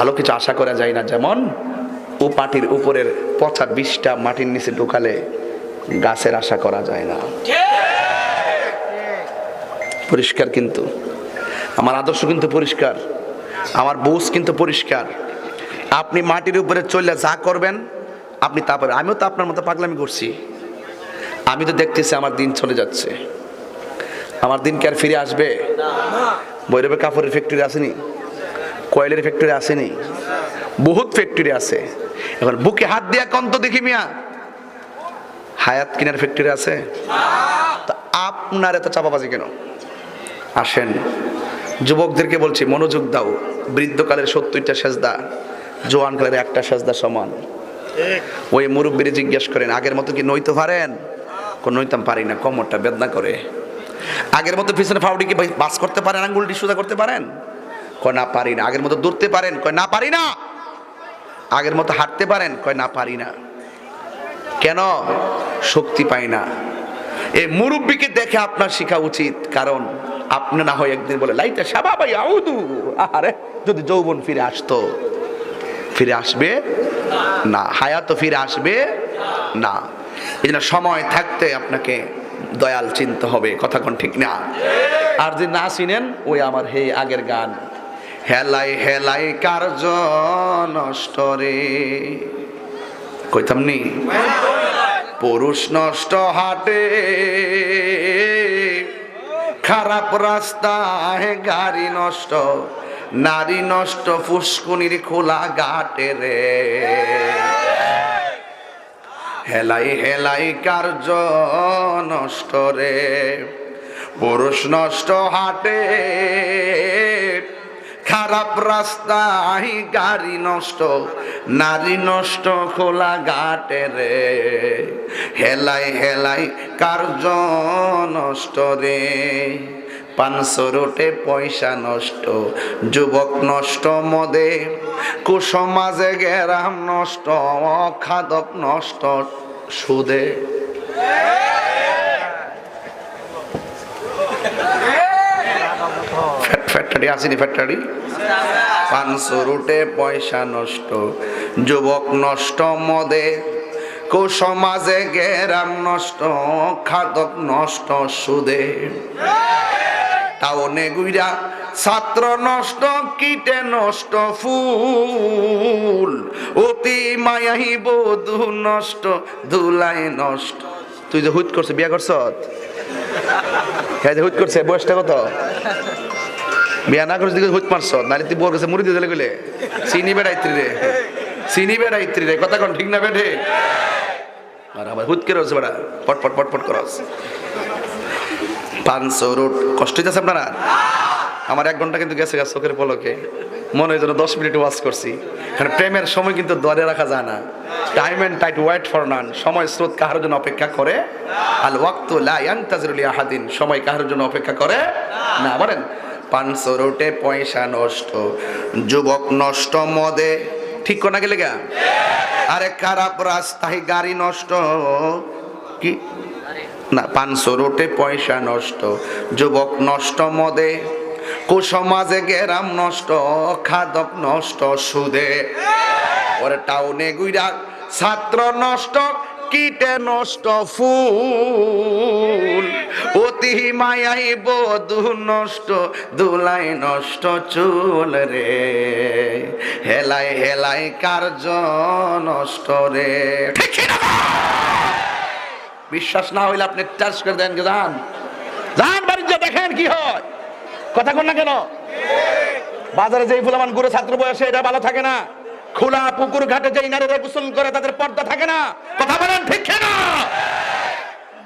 ভালো কিছু আশা করা যায় না। যেমন, ও পাটির উপরের পচা বিষটা মাটির নিচে ঢুকালে গাছের আশা করা যায় না। পরিষ্কার কিন্তু। আমার আদর্শ কিন্তু পরিষ্কার। আমার বুঝ কিন্তু পরিষ্কার। আপনি মাটির উপরে চললে যা করবেন, আপনি তারপরে আমিও তো আপনার মতো পাগলামি করছি। আমি তো দেখতেছি আমার দিন চলে যাচ্ছে। আমার দিন কি আর ফিরে আসবে? বৈরবে কাপড়ের ফ্যাক্টরি আসেনি? কয়েলের ফ্যাক্টরি আসেনি। বহুত ফ্যাক্টরি আছে। এখন বুকে হাত দিয়া কন্ত দেখি মিয়া। হায়াত কিনার ফ্যাক্টরি আছে। তা আপনার এত চাপাবাজি কেন? আসেন, যুবকদেরকে বলছি, মনোযোগ দাও। বৃদ্ধকালের সত্তরটা সেজদা, জোয়ানকালের একটা সেজদা সমান। ওই মুরব্বীরে জিজ্ঞেস করেন, আগের মতো কি নইতে পারেন? কোন, নইতাম পারি না, কমরটা বেদনা করে। আগের মতো পিছনে ফাউডি কি বাস করতে পারেন, আঙ্গুলটি সোজা করতে পারেন? কয়, না পারি না। আগের মতো দৌড়তে পারেন, কয়, না পারি না। আগের মতো হাঁটতে পারেন, কয়, না পারি না। কেন? শক্তি পাই না। এই মুরব্বীকে দেখে আপনার শেখা উচিত, কারণ আপনি না হয় একদিন বলে লাইটা সাবা ভাই আউদু। আরে, যদি যৌবন ফিরে আসতো, ফিরে আসবে না, হায়াত ফিরে আসবে না। এই জন্য সময় থাকতে আপনাকে দয়াল চিনতে হবে, কথা কোন ঠিক না। আর যে না চিনেন, ওই আমার হে আগের গান। হেলাই হেলাই কার্য নষ্ট রে? কইতাম নি? পুরুষ নষ্ট হাটে, খারাপ রাস্তায় গাড়ি নষ্ট, নারী নষ্ট ফুসকুনির খোলা ঘাটে রে। হেলাই হেলাই কার্য নষ্ট রে? পুরুষ নষ্ট হাটে খারাপ রাস্তায় গাড়ি নষ্ট, নারী নষ্ট খোলা ঘাটে রে। হেলাই হেলাই কার্য নষ্ট রে? পাঁচশো রোটে পয়সা নষ্ট, যুবক নষ্ট মদে। কুসমাজে গেরাম নষ্ট, অখাদক নষ্ট সুদে। ফ্যাক্টরি, আসেনি ফ্যাক্টরি? পাঁচশো রুটে পয়সা নষ্ট, যুবক নষ্ট, মদে কুসমাজে গেরাম নষ্ট খাদক নষ্ট, সুদে। টাউনে গুইরা ছাত্র নষ্ট, কীটে নষ্ট, ফুল। অতি মায়াহি বধু নষ্ট, ধুলাই নষ্ট। তুই যে হুট করছে, বিয়া করছ হ্যাঁ যে হুট করছে, বয়সটা কত? বিয়া না করছিস হুট মারছ। নারী তুই বউর কাছে মুড়ি দিয়ে গেলে চিনি বেড়াইত্রী রে, চিনি বেড়াইত্রী রে, কথা কোন ঠিক না বেঠে আর আবার হুট করে হচ্ছে বেড়া পট পট পট পট করস। পাঁচশো রোড, কষ্ট হইতেছে আপনারা? আমার এক ঘণ্টা কিন্তু গেছে গেছে চোখের পলকে। মনে হয় যেন দশ মিনিট ওয়াজ করছি। কারণ প্রেমের সময় কিন্তু দরে রাখা যায় না। Time and tide wait for none সময় স্রোত কাহার জন্য অপেক্ষা করে? আল ওয়াক্ত লা ইয়ান্তাজরুল আহাদিন। সময় কাহার জন্য অপেক্ষা করে না। বলেন পাঁচশো রোটে পয়সা নষ্ট, যুবক নষ্ট মদে। ঠিক কোনা গেলে গা আরে খারাপ রাস্তায় গাড়ি নষ্ট। কি? না পাঁচশো রোটে পয়সা নষ্ট, যুবক নষ্ট মদে। কুসমাজে গেরাম নষ্ট, খাদক নষ্ট সুদে। ওরে টাউনে গুইরা ছাত্র নষ্ট কীটে নষ্ট ফুল। অতি মায়াই বধু নষ্ট, দুলাই নষ্ট চুল রে। হেলাই হেলাই কার্য নষ্ট রে? বিশ্বাস না হইলে আপনি টাচ করে দেন যে যান যান বাড়িতে দেখেন কি হয়। কথা কন না কেন? বাজারে যেই ফুলামান গুরু ছাত্র বয়সে এটা ভালো থাকে না। খোলা পুকুর ঘাটে যেই নারীরা গোসল করে তাদের পর্দা থাকে না। কথা বলেন ঠিক না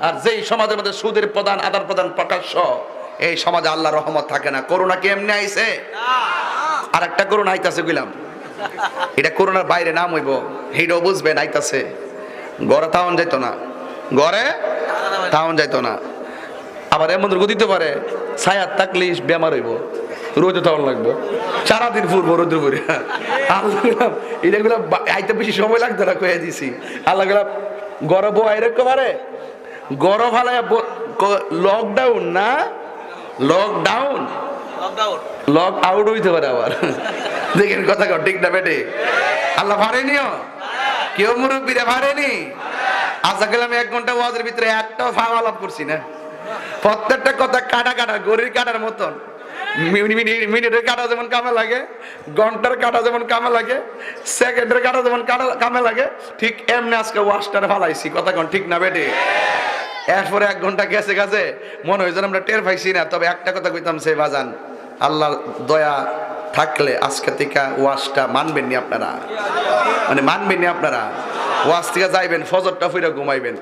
আর যেই সমাজের মধ্যে সুদের প্রদান আদান প্রদান প্রকাশ্য, এই সমাজে আল্লাহ রহমত থাকে না। করোনা কি এমনি আইছে? আর একটা করোনা আইতাছে গেলাম এটা করোনার বাইরে নাম হইব। এইটাও বুঝবেন, আইতাছে। গড়ে তাওন যাইতো না। গড়ে তাওন যাইতো না। আবার এমন রোগ দিতে পারে, ছায়ার থাকলে বেমার হইব। রোদে তখন লাগবো। সারাদিন ফুরবো রোদ্র করে আল্লাহ এটা গুলা আইতে বেশি সময় লাগতো না কয়ে দিছি। আল্লাহ গেলাম গরব আইরে পারে গরম হালায় লকডাউন না? লকডাউন লগ আউট হইতে পারে আবার। দেখেন কথা কর ঠিক না বেটে? আল্লাহ ভারেনিও কেউ মুরব্বীরা ভারেনি আশা করলাম এক ঘণ্টা ওয়াজের ভিতরে একটাও ফাওয়া লাভ করছি না। প্রত্যেকটা কথা কাটা কাটা গরির কাটার মতন। মিনিটের কাটা যেমন কামে লাগে, ঘণ্টার কাটা যেমন কামে লাগে, সেকেন্ডের কাটা যেমন কাটা- কামে লাগে, ঠিক এমনি আজকে ওয়াশটার ফালাইছি, কথা ঠিক না বেটে? এরপরে এক ঘণ্টা গেছে গেছে, মনে হয়েছে আমরা টের পাইছি না, তবে একটা কথা কইতাম সে বাজান, আল্লাহ দয়া থাকলে আজকে থেকে ওয়াশটা মানবেন নি আপনারা। মানে মানবেন নি আপনারা। ওয়াশ থেকে যাইবেন, ফজরটা ফিরে ঘুমাইবেন।